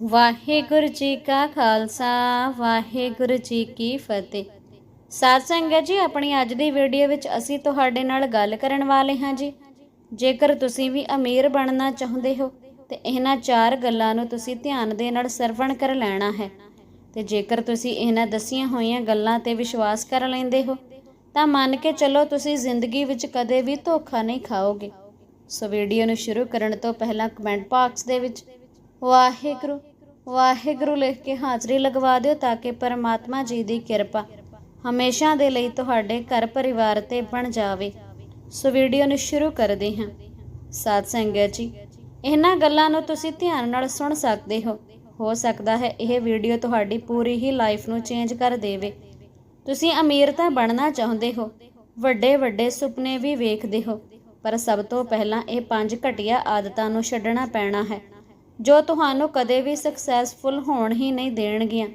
ਵਾਹਿਗੁਰੂ ਜੀ ਕਾ ਖਾਲਸਾ, ਵਾਹਿਗੁਰੂ ਜੀ ਕੀ ਫਤਿਹ। ਸਾਧ ਸੰਗਤ ਜੀ, ਆਪਣੀ ਅੱਜ ਦੀ ਵੀਡੀਓ ਵਿੱਚ ਅਸੀਂ ਤੁਹਾਡੇ ਨਾਲ ਗੱਲ ਕਰਨ ਵਾਲੇ ਹਾਂ ਜੀ। ਜੇਕਰ ਤੁਸੀਂ ਵੀ ਅਮੀਰ ਬਣਨਾ ਚਾਹੁੰਦੇ ਹੋ, ਤੇ ਇਹਨਾਂ ਚਾਰ ਗੱਲਾਂ ਨੂੰ ਤੁਸੀਂ ਧਿਆਨ ਦੇ ਨਾਲ ਸਰਵਣ ਕਰ ਲੈਣਾ ਹੈ। ਤੇ ਜੇਕਰ ਤੁਸੀਂ ਇਹਨਾਂ ਦਸੀਆਂ ਹੋਈਆਂ ਗੱਲਾਂ ਤੇ ਵਿਸ਼ਵਾਸ ਕਰ ਲੈਂਦੇ ਹੋ, ਤਾਂ ਮੰਨ ਕੇ ਚੱਲੋ ਤੁਸੀਂ ਜ਼ਿੰਦਗੀ ਵਿੱਚ ਕਦੇ ਵੀ ਧੋਖਾ ਨਹੀਂ ਖਾਓਗੇ। ਸੋ ਵੀਡੀਓ ਨੂੰ ਸ਼ੁਰੂ ਕਰਨ ਤੋਂ ਪਹਿਲਾਂ ਕਮੈਂਟ ਬਾਕਸ ਦੇ ਵਿੱਚ, ਵਾਹਿਗੁਰੂ ਵਾਹਿਗੁਰੂ ਲਿਖ ਕੇ ਹਾਜ਼ਰੀ ਲਗਵਾ ਦਿਓ ਤਾਂ ਕਿ ਪਰਮਾਤਮਾ ਜੀ ਦੀ ਕਿਰਪਾ ਹਮੇਸ਼ਾ ਦੇ ਲਈ ਤੁਹਾਡੇ ਘਰ ਪਰਿਵਾਰ ਤੇ ਬਣ ਜਾਵੇ। ਸੋ ਵੀਡੀਓ ਨੂੰ ਸ਼ੁਰੂ ਕਰਦੇ ਹਾਂ। ਸਾਧ ਸੰਗਤ ਜੀ, ਇਹਨਾਂ ਗੱਲਾਂ ਨੂੰ ਤੁਸੀਂ ਧਿਆਨ ਨਾਲ ਸੁਣ ਸਕਦੇ ਹੋ। ਹੋ ਸਕਦਾ ਹੈ ਇਹ ਵੀਡੀਓ ਤੁਹਾਡੀ ਪੂਰੀ ਹੀ ਲਾਈਫ ਨੂੰ ਚੇਂਜ ਕਰ ਦੇਵੇ। ਤੁਸੀਂ ਅਮੀਰ ਤਾਂ ਬਣਨਾ ਚਾਹੁੰਦੇ ਹੋ ਵੱਡੇ ਵੱਡੇ ਸੁਪਨੇ ਵੀ ਵੇਖਦੇ ਹੋ, ਪਰ ਸਭ ਤੋਂ ਪਹਿਲਾਂ ਇਹ ਪੰਜ ਘਟੀਆ ਆਦਤਾਂ ਨੂੰ ਛੱਡਣਾ ਪੈਣਾ ਹੈ। ਜੋ ਤੁਹਾਨੂੰ ਕਦੇ ਵੀ ਸਕਸੈਸਫੁਲ ਹੋਣ ਹੀ ਨਹੀਂ ਦੇਣਗੀਆਂ,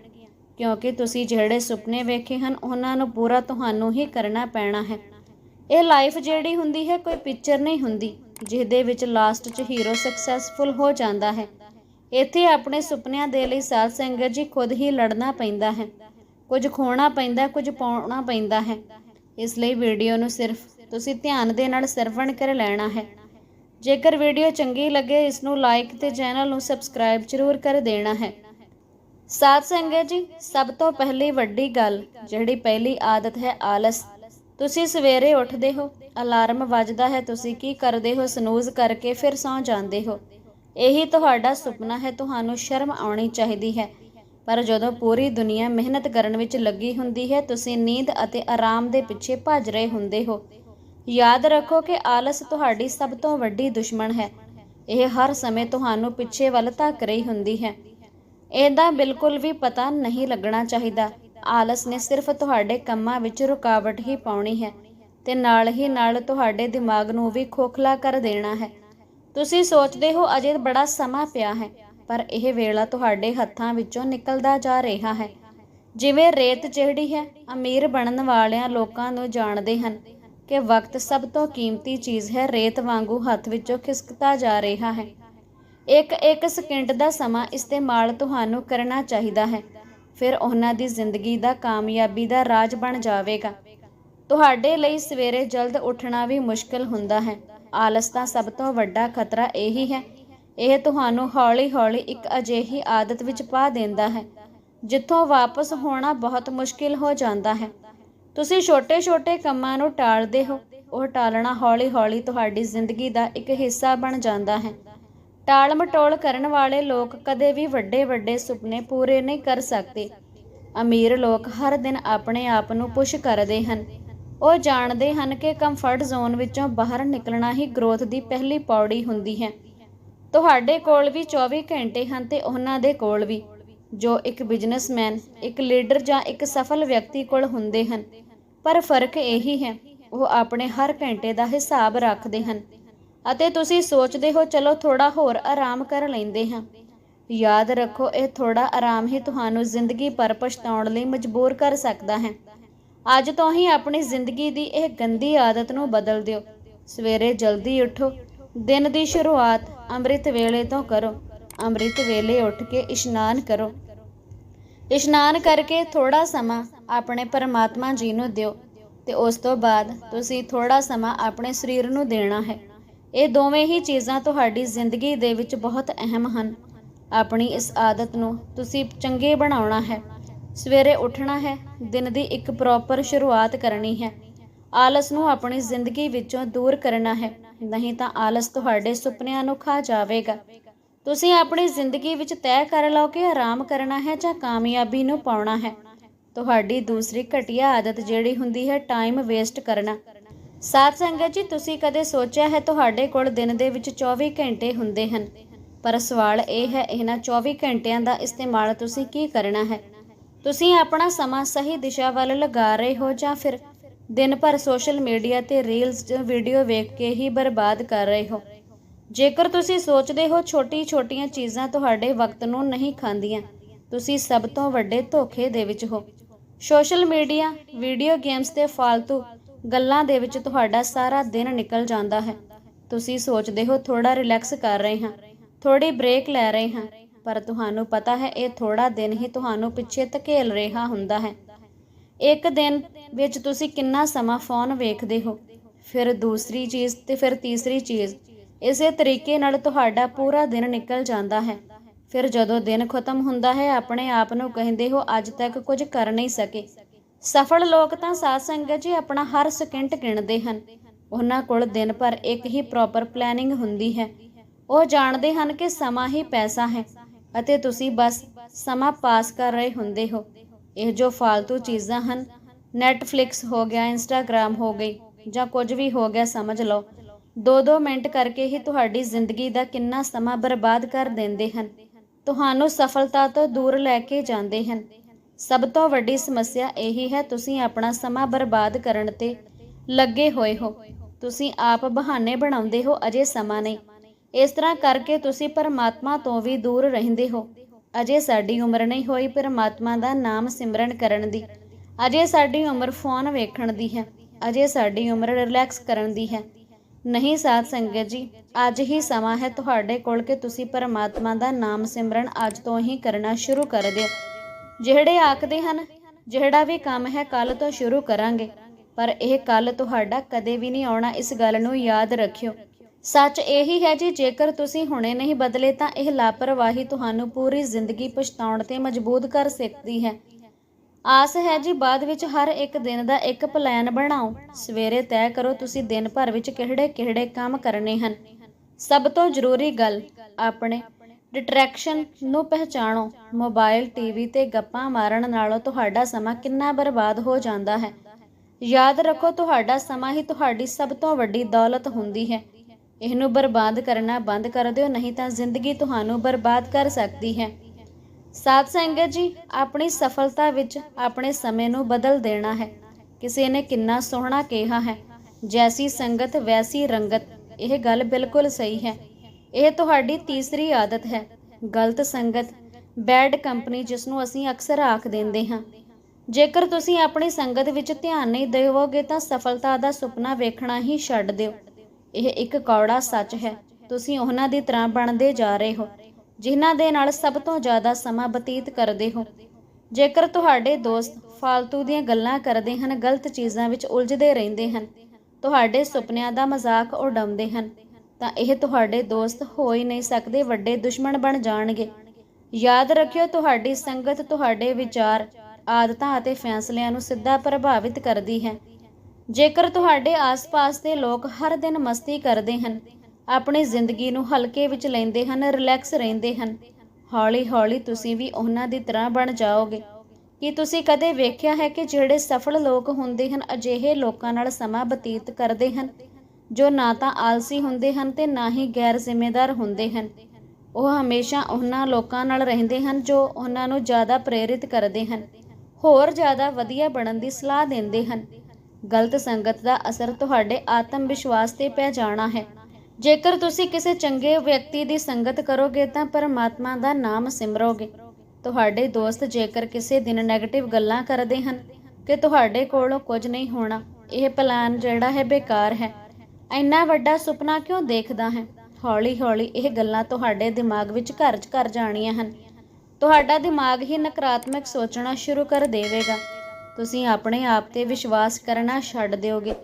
ਕਿਉਂਕਿ ਤੁਸੀਂ ਜਿਹੜੇ ਸੁਪਨੇ ਵੇਖੇ ਹਨ, ਉਹਨਾਂ ਨੂੰ ਪੂਰਾ ਤੁਹਾਨੂੰ ਹੀ ਕਰਨਾ ਪੈਣਾ ਹੈ। ਇਹ ਲਾਈਫ ਜਿਹੜੀ ਹੁੰਦੀ ਹੈ, ਕੋਈ ਪਿਕਚਰ ਨਹੀਂ ਹੁੰਦੀ, ਜਿਹਦੇ ਵਿੱਚ ਲਾਸਟ 'ਚ ਹੀਰੋ ਸਕਸੈਸਫੁਲ ਹੋ ਜਾਂਦਾ ਹੈ। ਇੱਥੇ ਆਪਣੇ ਸੁਪਨਿਆਂ ਦੇ ਲਈ ਸਾਧ ਸੰਗਤ ਜੀ ਖੁਦ ਹੀ ਲੜਨਾ ਪੈਂਦਾ ਹੈ। ਕੁਝ ਖੋਣਾ ਪੈਂਦਾ, ਕੁਝ ਪਾਉਣਾ ਪੈਂਦਾ ਹੈ। ਇਸ ਲਈ ਵੀਡੀਓ ਨੂੰ ਸਿਰਫ ਤੁਸੀਂ ਧਿਆਨ ਦੇ ਨਾਲ ਸਰਵਣ ਕਰ ਲੈਣਾ ਹੈ। ਜੇਕਰ ਵੀਡੀਓ ਚੰਗੀ ਲੱਗੇ ਇਸ ਨੂੰ ਲਾਈਕ ਤੇ ਚੈਨਲ ਨੂੰ ਸਬਸਕ੍ਰਾਈਬ ਜ਼ਰੂਰ ਕਰ ਦੇਣਾ ਹੈ। ਸਾਧ ਸੰਗਤ ਜੀ, ਸਭ ਤੋਂ ਪਹਿਲੀ ਵੱਡੀ ਗੱਲ, ਜਿਹੜੀ ਪਹਿਲੀ ਆਦਤ ਹੈ, ਆਲਸ। ਤੁਸੀਂ ਸਵੇਰੇ ਉੱਠਦੇ ਹੋ, ਅਲਾਰਮ ਵੱਜਦਾ ਹੈ, ਤੁਸੀਂ ਕੀ ਕਰਦੇ ਹੋ ਸਨੂਜ਼ ਕਰਕੇ ਫਿਰ ਸੌਂ ਜਾਂਦੇ ਹੋ। ਇਹੀ ਤੁਹਾਡਾ ਸੁਪਨਾ ਹੈ, ਤੁਹਾਨੂੰ ਸ਼ਰਮ ਆਉਣੀ ਚਾਹੀਦੀ ਹੈ। ਪਰ ਜਦੋਂ ਪੂਰੀ ਦੁਨੀਆ ਮਿਹਨਤ ਕਰਨ ਵਿੱਚ ਲੱਗੀ ਹੁੰਦੀ ਹੈ, ਤੁਸੀਂ ਨੀਂਦ ਅਤੇ ਆਰਾਮ ਦੇ ਪਿੱਛੇ ਭੱਜ ਰਹੇ ਹੁੰਦੇ ਹੋ। ਯਾਦ ਰੱਖੋ ਕਿ ਆਲਸ ਤੁਹਾਡੀ ਸਭ ਤੋਂ ਵੱਡੀ ਦੁਸ਼ਮਣ ਹੈ। ਇਹ ਹਰ ਸਮੇਂ ਤੁਹਾਨੂੰ ਪਿੱਛੇ ਵੱਲ ਧੱਕ ਰਹੀ ਹੁੰਦੀ ਹੈ। ਇਹਦਾ ਬਿਲਕੁਲ ਵੀ ਪਤਾ ਨਹੀਂ ਲੱਗਣਾ ਚਾਹੀਦਾ। ਆਲਸ ਨੇ ਸਿਰਫ ਤੁਹਾਡੇ ਕੰਮਾਂ ਵਿੱਚ ਰੁਕਾਵਟ ਹੀ ਪਾਉਣੀ ਹੈ ਤੇ ਨਾਲ ਹੀ ਨਾਲ ਤੁਹਾਡੇ ਦਿਮਾਗ ਨੂੰ ਵੀ ਖੋਖਲਾ ਕਰ ਦੇਣਾ ਹੈ। ਤੁਸੀਂ ਸੋਚਦੇ ਹੋ ਅਜੇ ਬੜਾ ਸਮਾਂ ਪਿਆ ਹੈ, ਪਰ ਇਹ ਵੇਲਾ ਤੁਹਾਡੇ ਹੱਥਾਂ ਵਿੱਚੋਂ ਨਿਕਲਦਾ ਜਾ ਰਿਹਾ ਹੈ। ਜਿਵੇਂ ਰੇਤ ਜਿਹੜੀ ਹੈ, ਅਮੀਰ ਬਣਨ ਵਾਲਿਆਂ ਲੋਕਾਂ ਨੂੰ ਜਾਣਦੇ ਹਨ। ਕਿ ਵਕਤ ਸਭ ਤੋਂ ਕੀਮਤੀ ਚੀਜ਼ ਹੈ, ਰੇਤ ਵਾਂਗੂ ਹੱਥ ਵਿੱਚੋਂ ਖਿਸਕਦਾ ਜਾ ਰਿਹਾ ਹੈ। ਇੱਕ ਇੱਕ ਸਕਿੰਟ ਦਾ ਸਮਾਂ ਇਸਤੇਮਾਲ ਤੁਹਾਨੂੰ ਕਰਨਾ ਚਾਹੀਦਾ ਹੈ। ਫਿਰ ਉਹਨਾਂ ਦੀ ਜ਼ਿੰਦਗੀ ਦਾ ਕਾਮਯਾਬੀ ਦਾ ਰਾਜ ਬਣ ਜਾਵੇਗਾ। ਤੁਹਾਡੇ ਲਈ ਸਵੇਰੇ ਜਲਦ ਉੱਠਣਾ ਵੀ ਮੁਸ਼ਕਲ ਹੁੰਦਾ ਹੈ। ਆਲਸ ਦਾ ਸਭ ਤੋਂ ਵੱਡਾ ਖਤਰਾ ਇਹੀ ਹੈ। ਇਹ ਤੁਹਾਨੂੰ ਹੌਲੀ-ਹੌਲੀ ਇੱਕ ਅਜਿਹੀ ਆਦਤ ਵਿੱਚ ਪਾ ਦਿੰਦਾ ਹੈ, ਜਿੱਥੋਂ ਵਾਪਸ ਹੋਣਾ ਬਹੁਤ ਮੁਸ਼ਕਿਲ ਹੋ ਜਾਂਦਾ ਹੈ। ਤੁਸੀਂ ਛੋਟੇ-ਛੋਟੇ ਕੰਮਾਂ ਨੂੰ ਟਾਲਦੇ ਹੋ, ਉਹ ਟਾਲਣਾ ਹੌਲੀ-ਹੌਲੀ ਤੁਹਾਡੀ ਜ਼ਿੰਦਗੀ ਦਾ ਇੱਕ ਹਿੱਸਾ ਬਣ ਜਾਂਦਾ ਹੈ। ਟਾਲ ਮਟੋਲ ਕਰਨ ਵਾਲੇ ਲੋਕ ਕਦੇ ਵੀ ਵੱਡੇ-ਵੱਡੇ ਸੁਪਨੇ ਪੂਰੇ ਨਹੀਂ ਕਰ ਸਕਦੇ। ਅਮੀਰ ਲੋਕ ਹਰ ਦਿਨ ਆਪਣੇ ਆਪ ਨੂੰ ਪੁਸ਼ ਕਰਦੇ ਹਨ। ਉਹ ਜਾਣਦੇ ਹਨ ਕਿ ਕੰਫਰਟ ਜ਼ੋਨ ਵਿੱਚੋਂ ਬਾਹਰ ਨਿਕਲਣਾ ਹੀ ਗਰੋਥ ਦੀ ਪਹਿਲੀ ਪੌੜੀ ਹੁੰਦੀ ਹੈ। ਤੁਹਾਡੇ ਕੋਲ ਵੀ 24 ਘੰਟੇ ਹਨ ਤੇ ਉਹਨਾਂ ਦੇ ਕੋਲ ਵੀ। ਜੋ ਇੱਕ ਬਿਜ਼ਨਸਮੈਨ ਇੱਕ ਲੀਡਰ ਜਾਂ ਇੱਕ ਸਫਲ ਵਿਅਕਤੀ ਕੋਲ ਹੁੰਦੇ ਹਨ। ਪਰ ਫ਼ਰਕ ਇਹੀ ਹੈ, ਉਹ ਆਪਣੇ ਹਰ ਘੰਟੇ ਦਾ ਹਿਸਾਬ ਰੱਖਦੇ ਹਨ। ਅਤੇ ਤੁਸੀਂ ਸੋਚਦੇ ਹੋ, ਚਲੋ ਥੋੜਾ ਹੋਰ ਆਰਾਮ ਕਰ ਲੈਂਦੇ ਹਾਂ। ਯਾਦ ਰੱਖੋ, ਇਹ ਥੋੜਾ ਆਰਾਮ ਹੀ ਤੁਹਾਨੂੰ ਜ਼ਿੰਦਗੀ ਪਰ ਪਛਤਾਉਣ ਲਈ ਮਜਬੂਰ ਕਰ ਸਕਦਾ ਹੈ। ਅੱਜ ਤੋਂ ਹੀ ਆਪਣੀ ਜ਼ਿੰਦਗੀ ਦੀ ਇਹ ਗੰਦੀ ਆਦਤ ਨੂੰ ਬਦਲ ਦਿਓ। ਸਵੇਰੇ ਜਲਦੀ ਉੱਠੋ। ਦਿਨ ਦੀ ਸ਼ੁਰੂਆਤ ਅੰਮ੍ਰਿਤ ਵੇਲੇ ਤੋਂ ਕਰੋ। ਅੰਮ੍ਰਿਤ ਵੇਲੇ ਉੱਠ ਕੇ ਇਸ਼ਨਾਨ ਕਰੋ। ਇਸ਼ਨਾਨ ਕਰਕੇ ਥੋੜਾ ਸਮਾਂ ਆਪਣੇ ਪਰਮਾਤਮਾ ਜੀ ਨੂੰ ਦਿਓ ਤੇ ਉਸ ਤੋਂ ਬਾਅਦ ਤੁਸੀਂ ਥੋੜਾ ਸਮਾਂ ਆਪਣੇ ਸਰੀਰ ਨੂੰ ਦੇਣਾ ਹੈ। ਇਹ ਦੋਵੇਂ ਹੀ ਚੀਜ਼ਾਂ ਤੁਹਾਡੀ ਜ਼ਿੰਦਗੀ ਦੇ ਵਿੱਚ ਬਹੁਤ ਅਹਿਮ ਹਨ। ਆਪਣੀ ਇਸ ਆਦਤ ਨੂੰ ਤੁਸੀਂ ਚੰਗੇ ਬਣਾਉਣਾ ਹੈ। ਸਵੇਰੇ ਉੱਠਣਾ ਹੈ, ਦਿਨ ਦੀ ਇੱਕ ਪ੍ਰੋਪਰ ਸ਼ੁਰੂਆਤ ਕਰਨੀ ਹੈ। ਆਲਸ ਨੂੰ ਆਪਣੀ ਜ਼ਿੰਦਗੀ ਵਿੱਚੋਂ ਦੂਰ ਕਰਨਾ ਹੈ, ਨਹੀਂ ਤਾਂ ਆਲਸ ਤੁਹਾਡੇ ਸੁਪਨਿਆਂ ਨੂੰ ਖਾ ਜਾਵੇਗਾ। ਤੁਸੀਂ ਆਪਣੀ ਜ਼ਿੰਦਗੀ ਵਿੱਚ ਤੈਅ ਕਰ ਲਓ ਕਿ ਆਰਾਮ ਕਰਨਾ ਹੈ ਜਾਂ ਕਾਮਯਾਬੀ ਨੂੰ ਪਾਉਣਾ ਹੈ। ਤੁਹਾਡੀ ਦੂਸਰੀ ਘਟੀਆ ਆਦਤ ਜਿਹੜੀ ਹੁੰਦੀ ਹੈ ਟਾਈਮ ਵੇਸਟ ਕਰਨਾ। ਸਾਧ ਸੰਗਤ ਜੀ, ਤੁਸੀਂ ਕਦੇ ਸੋਚਿਆ ਹੈ ਤੁਹਾਡੇ ਕੋਲ ਦਿਨ ਦੇ ਵਿੱਚ 24 ਘੰਟੇ ਹੁੰਦੇ ਹਨ? ਪਰ ਸਵਾਲ ਇਹ ਹੈ, ਇਹਨਾਂ 24 ਘੰਟਿਆਂ ਦਾ ਇਸਤੇਮਾਲ ਤੁਸੀਂ ਕੀ ਕਰਨਾ ਹੈ? ਤੁਸੀਂ ਆਪਣਾ ਸਮਾਂ ਸਹੀ ਦਿਸ਼ਾ ਵੱਲ ਲਗਾ ਰਹੇ ਹੋ ਜਾਂ ਫਿਰ ਦਿਨ ਭਰ ਸੋਸ਼ਲ ਮੀਡੀਆ ਤੇ ਰੀਲਸ ਜਾਂ ਵੀਡੀਓ ਵੇਖ ਕੇ ਹੀ ਬਰਬਾਦ ਕਰ ਰਹੇ ਹੋ? ਜੇਕਰ ਤੁਸੀਂ ਸੋਚਦੇ ਹੋ ਛੋਟੀ-ਛੋਟੀਆਂ ਚੀਜ਼ਾਂ ਤੁਹਾਡੇ ਵਕਤ ਨੂੰ ਨਹੀਂ ਖਾਂਦੀਆਂ, ਤੁਸੀਂ ਸਭ ਤੋਂ ਵੱਡੇ ਧੋਖੇ ਦੇ ਵਿੱਚ ਹੋ। ਸੋਸ਼ਲ ਮੀਡੀਆ, ਵੀਡੀਓ ਗੇਮਸ ਤੇ ਫालतू ਗੱਲਾਂ ਦੇ ਵਿੱਚ ਤੁਹਾਡਾ ਸਾਰਾ ਦਿਨ ਨਿਕਲ ਜਾਂਦਾ ਹੈ। ਤੁਸੀਂ ਸੋਚਦੇ ਹੋ ਥੋੜਾ ਰਿਲੈਕਸ ਕਰ ਰਹੇ ਹਾਂ ਥੋੜੀ ਬ੍ਰੇਕ ਲੈ ਰਹੇ ਹਾਂ, ਪਰ ਤੁਹਾਨੂੰ ਪਤਾ ਹੈ ਇਹ ਥੋੜਾ ਦਿਨ ਹੀ ਤੁਹਾਨੂੰ ਪਿੱਛੇ ਧਕੇਲ ਰਿਹਾ ਹੁੰਦਾ ਹੈ। ਇੱਕ ਦਿਨ ਵਿੱਚ ਤੁਸੀਂ ਕਿੰਨਾ ਸਮਾਂ ਫੋਨ ਵੇਖਦੇ ਹੋ, ਫਿਰ ਦੂਸਰੀ ਚੀਜ਼ ਤੇ ਫਿਰ ਤੀਸਰੀ ਚੀਜ਼ ਇਸੇ ਤਰੀਕੇ ਨਾਲ ਤੁਹਾਡਾ ਪੂਰਾ ਦਿਨ ਨਿਕਲ ਜਾਂਦਾ ਹੈ। ਫਿਰ ਜਦੋਂ ਦਿਨ ਖਤਮ ਹੁੰਦਾ ਹੈ, ਆਪਣੇ ਆਪ ਨੂੰ ਕਹਿੰਦੇ ਹੋ, ਅੱਜ ਤੱਕ ਕੁਝ ਕਰ ਨਹੀਂ ਸਕੇ। ਸਫਲ ਲੋਕ ਤਾਂ ਸਾਧ ਸੰਗਤ ਜੀ ਆਪਣਾ ਹਰ ਸਕਿੰਟ ਗਿਣਦੇ ਹਨ। ਉਹਨਾਂ ਕੋਲ ਦਿਨ ਭਰ ਇੱਕ ਹੀ ਪ੍ਰੋਪਰ ਪਲੈਨਿੰਗ ਹੁੰਦੀ ਹੈ। ਉਹ ਜਾਣਦੇ ਹਨ ਕਿ ਸਮਾਂ ਹੀ ਪੈਸਾ ਹੈ ਅਤੇ ਤੁਸੀਂ ਬਸ ਸਮਾਂ ਪਾਸ ਕਰ ਰਹੇ ਹੁੰਦੇ ਹੋ। ਇਹ ਜੋ ਫालतू ਚੀਜ਼ਾਂ ਹਨ ਨੈਟਫਲਿਕਸ ਹੋ ਗਿਆ ਇੰਸਟਾਗ੍ਰam ਹੋ ਗਈ ਜਾਂ ਕੁਝ ਵੀ ਹੋ ਗਿਆ, ਸਮਝ ਲਓ। 2-2 ਮਿੰਟ ਕਰਕੇ ਹੀ ਤੁਹਾਡੀ ਜ਼ਿੰਦਗੀ ਦਾ ਕਿੰਨਾ ਸਮਾਂ ਬਰਬਾਦ ਕਰ ਦਿੰਦੇ ਹਨ। ਤੁਹਾਨੂੰ ਸਫਲਤਾ ਤੋਂ ਦੂਰ ਲੈ ਕੇ ਜਾਂਦੇ ਹਨ। ਸਭ ਤੋਂ ਵੱਡੀ ਸਮੱਸਿਆ ਇਹੀ ਹੈ, ਤੁਸੀਂ ਆਪਣਾ ਸਮਾਂ ਬਰਬਾਦ ਕਰਨ ਤੇ ਲੱਗੇ ਹੋਏ ਹੋ। ਤੁਸੀਂ ਆਪ ਬਹਾਨੇ ਬਣਾਉਂਦੇ ਹੋ, ਅਜੇ ਸਮਾਂ ਨਹੀਂ। ਇਸ ਤਰ੍ਹਾਂ ਕਰਕੇ ਤੁਸੀਂ ਪਰਮਾਤਮਾ ਤੋਂ ਵੀ ਦੂਰ ਰਹਿੰਦੇ ਹੋ। ਅਜੇ ਸਾਡੀ ਉਮਰ ਨਹੀਂ ਹੋਈ ਪਰਮਾਤਮਾ ਦਾ ਨਾਮ ਸਿਮਰਨ ਕਰਨ ਦੀ। ਅਜੇ ਸਾਡੀ ਉਮਰ ਫੋਨ ਵੇਖਣ ਦੀ ਹੈ। ਅਜੇ ਸਾਡੀ ਉਮਰ ਰਿਲੈਕਸ ਕਰਨ ਦੀ ਹੈ। ਨਹੀਂ ਸਾਧ ਸੰਗਤ ਜੀ, ਅੱਜ ਹੀ ਸਮਾਂ ਹੈ ਤੁਹਾਡੇ ਕੋਲ ਕਿ ਤੁਸੀਂ ਪਰਮਾਤਮਾ ਦਾ ਨਾਮ ਸਿਮਰਨ ਅੱਜ ਤੋਂ ਹੀ ਕਰਨਾ ਸ਼ੁਰੂ ਕਰ ਦਿਓ। ਜਿਹੜੇ ਆਖਦੇ ਹਨ, ਜਿਹੜਾ ਵੀ ਕੰਮ ਹੈ ਕੱਲ ਤੋਂ ਸ਼ੁਰੂ ਕਰਾਂਗੇ, ਪਰ ਇਹ ਕੱਲ ਤੁਹਾਡਾ ਕਦੇ ਵੀ ਨਹੀਂ ਆਉਣਾ, ਇਸ ਗੱਲ ਨੂੰ ਯਾਦ ਰੱਖਿਓ। ਸੱਚ ਇਹੀ ਹੈ ਜੀ, ਜੇਕਰ ਤੁਸੀਂ ਹੁਣੇ ਨਹੀਂ ਬਦਲੇ ਤਾਂ ਇਹ ਲਾਪਰਵਾਹੀ ਤੁਹਾਨੂੰ ਪੂਰੀ ਜ਼ਿੰਦਗੀ ਪਛਤਾਉਣ ਤੇ ਮਜਬੂਰ ਕਰ ਸਕਦੀ ਹੈ। ਆਸ ਹੈ ਜੀ, ਬਾਅਦ ਵਿੱਚ ਹਰ ਇੱਕ ਦਿਨ ਦਾ ਇੱਕ ਪਲਾਨ ਬਣਾਓ। ਸਵੇਰੇ ਤੈਅ ਕਰੋ ਤੁਸੀਂ ਦਿਨ ਭਰ ਵਿੱਚ ਕਿਹੜੇ-ਕਿਹੜੇ ਕੰਮ ਕਰਨੇ ਹਨ। ਸਭ ਤੋਂ ਜ਼ਰੂਰੀ ਗੱਲ, ਆਪਣੇ ਡਿਟਰੈਕਸ਼ਨ ਨੂੰ ਪਹਿਚਾਣੋ। ਮੋਬਾਈਲ, ਟੀਵੀ ਤੇ ਗੱਪਾਂ ਮਾਰਨ ਨਾਲੋਂ ਤੁਹਾਡਾ ਸਮਾਂ ਕਿੰਨਾ ਬਰਬਾਦ ਹੋ ਜਾਂਦਾ ਹੈ। ਯਾਦ ਰੱਖੋ, ਤੁਹਾਡਾ ਸਮਾਂ ਹੀ ਤੁਹਾਡੀ ਸਭ ਤੋਂ ਵੱਡੀ ਦੌਲਤ ਹੁੰਦੀ ਹੈ। ਇਹਨੂੰ ਬਰਬਾਦ ਕਰਨਾ ਬੰਦ ਕਰ ਦਿਓ, ਨਹੀਂ ਤਾਂ ਜ਼ਿੰਦਗੀ ਤੁਹਾਨੂੰ ਬਰਬਾਦ ਕਰ ਸਕਦੀ ਹੈ। ਸਾਧ ਸੰਗਤ ਜੀ, ਆਪਣੀ ਸਫਲਤਾ ਵਿੱਚ ਆਪਣੇ ਸਮੇਂ ਨੂੰ ਬਦਲ ਦੇਣਾ ਹੈ। ਕਿਸੇ ਨੇ ਕਿੰਨਾ ਸੋਹਣਾ ਕਿਹਾ ਹੈ, ਜੈਸੀ ਸੰਗਤ ਵੈਸੀ ਰੰਗਤ, ਇਹ ਗੱਲ ਬਿਲਕੁਲ ਸਹੀ ਹੈ। ਇਹ ਤੁਹਾਡੀ ਤੀਸਰੀ ਆਦਤ ਹੈ। ਗਲਤ ਸੰਗਤ, ਬੈਡ ਕੰਪਨੀ ਜਿਸ ਨੂੰ ਅਸੀਂ ਅਕਸਰ ਆਖ ਦਿੰਦੇ ਹਾਂ। ਜੇਕਰ ਤੁਸੀਂ ਆਪਣੀ ਸੰਗਤ ਵਿੱਚ ਧਿਆਨ ਨਹੀਂ ਦੇਵੋਗੇ ਤਾਂ ਸਫਲਤਾ ਦਾ ਸੁਪਨਾ ਵੇਖਣਾ ਹੀ ਛੱਡ ਦਿਓ। ਇਹ ਇੱਕ ਕੌੜਾ ਸੱਚ ਹੈ। ਤੁਸੀਂ ਉਹਨਾਂ ਦੀ ਤਰ੍ਹਾਂ ਬਣਦੇ ਜਾ ਰਹੇ ਹੋ। ਜਿਨ੍ਹਾਂ ਦੇ ਨਾਲ ਸਭ ਤੋਂ ਜ਼ਿਆਦਾ ਸਮਾਂ ਬਤੀਤ ਕਰਦੇ ਹੋ। ਜੇਕਰ ਤੁਹਾਡੇ ਦੋਸਤ ਫालतू ਦੀਆਂ ਗੱਲਾਂ ਕਰਦੇ ਹਨ, ਗਲਤ ਚੀਜ਼ਾਂ ਵਿੱਚ ਉਲਝਦੇ ਰਹਿੰਦੇ ਹਨ, ਤੁਹਾਡੇ ਸੁਪਨਿਆਂ ਦਾ ਮਜ਼ਾਕ ਉਡਾਉਂਦੇ ਹਨ, ਤਾਂ ਇਹ ਤੁਹਾਡੇ ਦੋਸਤ ਹੋ ਹੀ ਨਹੀਂ ਸਕਦੇ, ਵੱਡੇ ਦੁਸ਼ਮਣ ਬਣ ਜਾਣਗੇ। ਯਾਦ ਰੱਖਿਓ, ਤੁਹਾਡੀ ਸੰਗਤ ਤੁਹਾਡੇ ਵਿਚਾਰ, ਆਦਤਾਂ ਅਤੇ ਫੈਸਲਿਆਂ ਨੂੰ ਸਿੱਧਾ ਪ੍ਰਭਾਵਿਤ ਕਰਦੀ ਹੈ। ਜੇਕਰ ਤੁਹਾਡੇ ਆਸ-ਪਾਸ ਦੇ ਲੋਕ ਹਰ ਦਿਨ ਮਸਤੀ ਕਰਦੇ ਹਨ ਆਪਣੀ ਜ਼ਿੰਦਗੀ ਨੂੰ ਹਲਕੇ ਵਿੱਚ ਲੈਂਦੇ ਹਨ, ਰਿਲੈਕਸ ਰਹਿੰਦੇ ਹਨ। ਹੌਲੀ-ਹੌਲੀ ਤੁਸੀਂ ਵੀ ਉਹਨਾਂ ਦੀ ਤਰ੍ਹਾਂ ਬਣ ਜਾਓਗੇ। ਕੀ ਤੁਸੀਂ ਕਦੇ ਵੇਖਿਆ ਹੈ ਕਿ ਜਿਹੜੇ ਸਫਲ ਲੋਕ ਹੁੰਦੇ ਹਨ, ਅਜਿਹੇ ਲੋਕਾਂ ਨਾਲ ਸਮਾਂ ਬਤੀਤ ਕਰਦੇ ਹਨ, ਜੋ ਨਾ ਤਾਂ ਆਲਸੀ ਹੁੰਦੇ ਹਨ ਤੇ ਨਾ ਹੀ ਗੈਰ ਜ਼ਿੰਮੇਦਾਰ ਹੁੰਦੇ ਹਨ? ਉਹ ਹਮੇਸ਼ਾ ਉਹਨਾਂ ਲੋਕਾਂ ਨਾਲ ਰਹਿੰਦੇ ਹਨ, ਜੋ ਉਹਨਾਂ ਨੂੰ ਜ਼ਿਆਦਾ ਪ੍ਰੇਰਿਤ ਕਰਦੇ ਹਨ, ਹੋਰ ਜ਼ਿਆਦਾ ਵਧੀਆ ਬਣਨ ਦੀ ਸਲਾਹ ਦਿੰਦੇ ਹਨ। ਗਲਤ ਸੰਗਤ ਦਾ ਅਸਰ ਤੁਹਾਡੇ ਆਤਮ ਵਿਸ਼ਵਾਸ ਤੇ ਪੈ ਜਾਣਾ ਹੈ। ਜੇਕਰ ਤੁਸੀਂ ਕਿਸੇ ਚੰਗੇ ਵਿਅਕਤੀ ਦੀ ਸੰਗਤ ਕਰੋਗੇ ਤਾਂ ਪਰਮਾਤਮਾ ਦਾ ਨਾਮ ਸਿਮਰੋਗੇ। ਤੁਹਾਡੇ ਦੋਸਤ ਜੇਕਰ ਕਿਸੇ ਦਿਨ 네ਗੇਟਿਵ ਗੱਲਾਂ ਕਰਦੇ ਹਨ ਕਿ ਤੁਹਾਡੇ ਕੋਲੋਂ ਕੁਝ ਨਹੀਂ ਹੋਣਾ, ਇਹ ਪਲਾਨ ਜਿਹੜਾ ਹੈ ਬੇਕਾਰ ਹੈ। ਇੰਨਾ ਵੱਡਾ ਸੁਪਨਾ ਕਿਉਂ ਦੇਖਦਾ ਹੈ? ਹੌਲੀ-ਹੌਲੀ ਇਹ ਗੱਲਾਂ ਤੁਹਾਡੇ ਦਿਮਾਗ ਵਿੱਚ ਘਰ ਕਰ ਜਾਣੀਆਂ ਹਨ। ਤੁਹਾਡਾ ਦਿਮਾਗ ਹੀ ਨਕਾਰਾਤਮਕ ਸੋਚਣਾ ਸ਼ੁਰੂ ਕਰ ਦੇਵੇਗਾ। ਤੁਸੀਂ ਆਪਣੇ ਆਪ ਤੇ ਵਿਸ਼ਵਾਸ ਕਰਨਾ ਛੱਡ ਦਿਓਗੇ।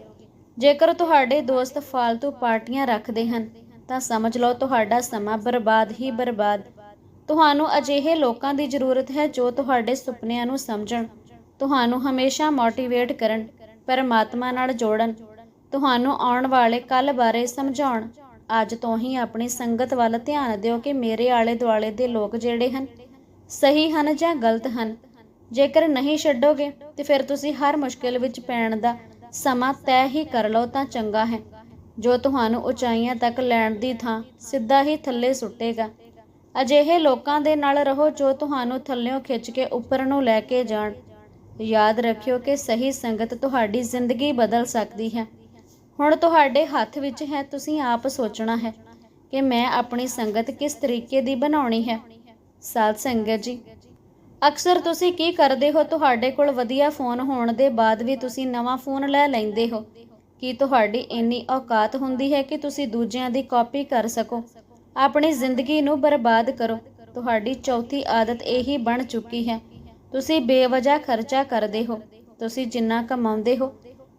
ਜੇਕਰ ਤੁਹਾਡੇ ਦੋਸਤ ਫालतू ਪਾਰਟੀਆਂ ਰੱਖਦੇ ਹਨ, ਤਾਂ ਸਮਝ ਲਓ ਤੁਹਾਡਾ ਸਮਾਂ ਬਰਬਾਦ ਹੀ ਬਰਬਾਦ। ਤੁਹਾਨੂੰ ਅਜਿਹੇ ਲੋਕਾਂ ਦੀ ਜ਼ਰੂਰਤ ਹੈ ਜੋ ਤੁਹਾਡੇ ਸੁਪਨਿਆਂ ਨੂੰ ਸਮਝਣ, ਤੁਹਾਨੂੰ ਹਮੇਸ਼ਾ ਮੋਟੀਵੇਟ ਕਰਨ, ਪਰਮਾਤਮਾ ਨਾਲ ਜੋੜਨ, ਤੁਹਾਨੂੰ ਆਉਣ ਵਾਲੇ ਕੱਲ ਬਾਰੇ ਸਮਝਾਉਣ। ਅੱਜ ਤੋਂ ਹੀ ਆਪਣੀ ਸੰਗਤ ਵੱਲ ਧਿਆਨ ਦਿਓ ਕਿ ਮੇਰੇ ਆਲੇ ਦੁਆਲੇ ਦੇ ਲੋਕ ਜਿਹੜੇ ਹਨ, ਸਹੀ ਹਨ ਜਾਂ ਗਲਤ ਹਨ। ਜੇਕਰ ਨਹੀਂ ਛੱਡੋਗੇ, ਤੇ ਫਿਰ ਤੁਸੀਂ ਹਰ ਮੁਸ਼ਕਿਲ ਵਿੱਚ ਪੈਣ ਦਾ ਸਮਾਂ ਤੈਅ ਹੀ ਕਰ ਲਓ ਤਾਂ ਚੰਗਾ ਹੈ। ਜੋ ਤੁਹਾਨੂੰ ਉਚਾਈਆਂ ਤੱਕ ਲੈਣ ਦੀ ਥਾਂ ਸਿੱਧਾ ਹੀ ਥੱਲੇ ਸੁੱਟੇਗਾ। ਅਜਿਹੇ ਲੋਕਾਂ ਦੇ ਨਾਲ ਰਹੋ ਜੋ ਤੁਹਾਨੂੰ ਥੱਲਿਓਂ ਖਿੱਚ ਕੇ ਉੱਪਰ ਨੂੰ ਲੈ ਕੇ ਜਾਣ। ਯਾਦ ਰੱਖਿਓ ਕਿ ਸਹੀ ਸੰਗਤ ਤੁਹਾਡੀ ਜ਼ਿੰਦਗੀ ਬਦਲ ਸਕਦੀ ਹੈ। ਹੁਣ ਤੁਹਾਡੇ ਹੱਥ ਵਿੱਚ ਹੈ, ਤੁਸੀਂ ਆਪ ਸੋਚਣਾ ਹੈ ਕਿ ਮੈਂ ਆਪਣੀ ਸੰਗਤ ਕਿਸ ਤਰੀਕੇ ਦੀ ਬਣਾਉਣੀ ਹੈ। ਸਾਧ ਸੰਗਤ ਜੀ ਅਕਸਰ ਤੁਸੀਂ ਕੀ ਕਰਦੇ ਹੋ? ਤੁਹਾਡੇ ਕੋਲ ਵਧੀਆ ਫੋਨ ਹੋਣ ਦੇ ਬਾਅਦ ਵੀ ਤੁਸੀਂ ਨਵਾਂ ਫੋਨ ਲੈ ਲੈਂਦੇ ਹੋ। ਕੀ ਤੁਹਾਡੀ ਇੰਨੀ ਔਕਾਤ ਹੁੰਦੀ ਹੈ ਕਿ ਤੁਸੀਂ ਦੂਜਿਆਂ ਦੀ ਕਾਪੀ ਕਰ ਸਕੋ? ਆਪਣੀ ਜ਼ਿੰਦਗੀ ਨੂੰ ਬਰਬਾਦ ਕਰੋ। ਤੁਹਾਡੀ ਚੌਥੀ ਆਦਤ ਇਹੀ ਬਣ ਚੁੱਕੀ ਹੈ। ਤੁਸੀਂ ਬੇਵਜ੍ਹਾ ਖਰਚਾ ਕਰਦੇ ਹੋ। ਤੁਸੀਂ ਜਿੰਨਾ ਕਮਾਉਂਦੇ ਹੋ,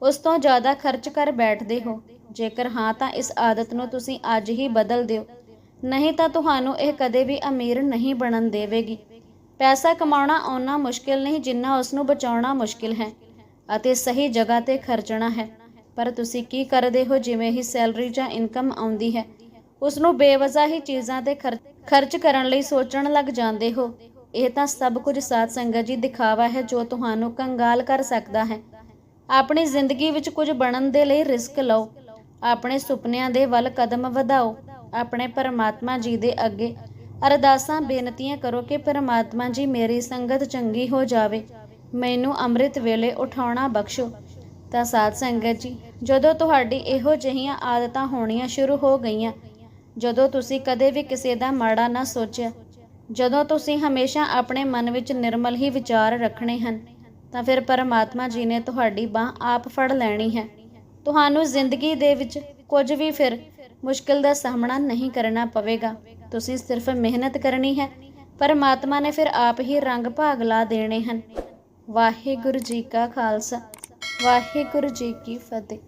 ਉਸ ਤੋਂ ਜ਼ਿਆਦਾ ਖਰਚ ਕਰ ਬੈਠਦੇ ਹੋ। ਜੇਕਰ ਹਾਂ, ਤਾਂ ਇਸ ਆਦਤ ਨੂੰ ਤੁਸੀਂ ਅੱਜ ਹੀ ਬਦਲ ਦਿਓ। ਨਹੀਂ, ਤਾਂ ਤੁਹਾਨੂੰ ਇਹ ਕਦੇ ਵੀ ਅਮੀਰ ਨਹੀਂ ਬਣਨ ਦੇਵੇਗੀ। ਪੈਸਾ ਕਮਾਉਣਾ ਓਨਾ ਮੁਸ਼ਕਿਲ ਨਹੀਂ, ਜਿੰਨਾ ਉਸ ਨੂੰ ਬਚਾਉਣਾ ਮੁਸ਼ਕਿਲ ਹੈ ਅਤੇ ਸਹੀ ਜਗ੍ਹਾ ਤੇ ਖਰਚਣਾ ਹੈ। ਪਰ ਤੁਸੀਂ ਕੀ ਕਰਦੇ ਹੋ ਜਿਵੇਂ ਹੀ ਸੈਲਰੀ ਜਾਂ ਇਨਕਮ ਆਉਂਦੀ ਹੈ? ਉਸ ਨੂੰ ਬੇਵਜ਼ਾ ਹੀ ਚੀਜ਼ਾਂ ਤੇ ਖਰਚ ਕਰਨ ਲਈ ਸੋਚਣ ਲੱਗ ਜਾਂਦੇ ਹੋ। ਇਹ ਤਾਂ ਸਭ ਕੁਝ ਸਾਧ ਸੰਗਤ ਜੀ ਦਿਖਾਵਾ ਹੈ ਜੋ ਤੁਹਾਨੂੰ ਕੰਗਾਲ ਕਰ ਸਕਦਾ ਹੈ। ਆਪਣੀ ਜ਼ਿੰਦਗੀ ਵਿੱਚ ਕੁਝ ਬਣਨ ਦੇ ਲਈ ਰਿਸਕ ਲਓ। ਆਪਣੇ ਸੁਪਨਿਆਂ ਦੇ ਵੱਲ ਕਦਮ ਵਧਾਓ। ਆਪਣੇ ਪਰਮਾਤਮਾ ਜੀ ਦੇ ਅੱਗੇ ਅਰਦਾਸਾਂ, ਬੇਨਤੀਆਂ ਕਰੋ ਕਿ ਪਰਮਾਤਮਾ ਜੀ ਮੇਰੀ ਸੰਗਤ ਚੰਗੀ ਹੋ ਜਾਵੇ। ਮੈਨੂੰ ਅੰਮ੍ਰਿਤ ਵੇਲੇ ਉਠਾਉਣਾ ਬਖਸ਼ੋ। ਤਾਂ ਸਾਧ ਸੰਗਤ ਜੀ, ਜਦੋਂ ਤੁਹਾਡੀ ਇਹੋ ਜਿਹੀਆਂ ਆਦਤਾਂ ਹੋਣੀਆਂ ਸ਼ੁਰੂ ਹੋ ਗਈਆਂ, ਜਦੋਂ ਤੁਸੀਂ ਕਦੇ ਵੀ ਕਿਸੇ ਦਾ ਮਾੜਾ ਨਾ ਸੋਚਿਆ, ਜਦੋਂ ਤੁਸੀਂ ਹਮੇਸ਼ਾ ਆਪਣੇ ਮਨ ਵਿੱਚ ਨਿਰਮਲ ਹੀ ਵਿਚਾਰ ਰੱਖਣੇ ਹਨ, ਤਾਂ ਫਿਰ ਪਰਮਾਤਮਾ ਜੀ ਨੇ ਤੁਹਾਡੀ ਬਾਹ ਆਪ ਫੜ ਲੈਣੀ ਹੈ। ਤੁਹਾਨੂੰ ਜ਼ਿੰਦਗੀ ਦੇ ਵਿੱਚ ਕੁਝ ਵੀ ਫਿਰ ਮੁਸ਼ਕਿਲ ਦਾ ਸਾਹਮਣਾ ਨਹੀਂ ਕਰਨਾ ਪਵੇਗਾ। ਤੁਸੀਂ ਸਿਰਫ ਮਿਹਨਤ ਕਰਨੀ ਹੈ, ਪਰਮਾਤਮਾ ਨੇ ਫਿਰ ਆਪ ਹੀ ਰੰਗ ਭਾਗ ਲਾ ਦੇਣੇ ਹਨ। ਵਾਹਿਗੁਰੂ ਜੀ ਕਾ ਖਾਲਸਾ, ਵਾਹਿਗੁਰੂ ਜੀ ਕੀ ਫਤਿਹ।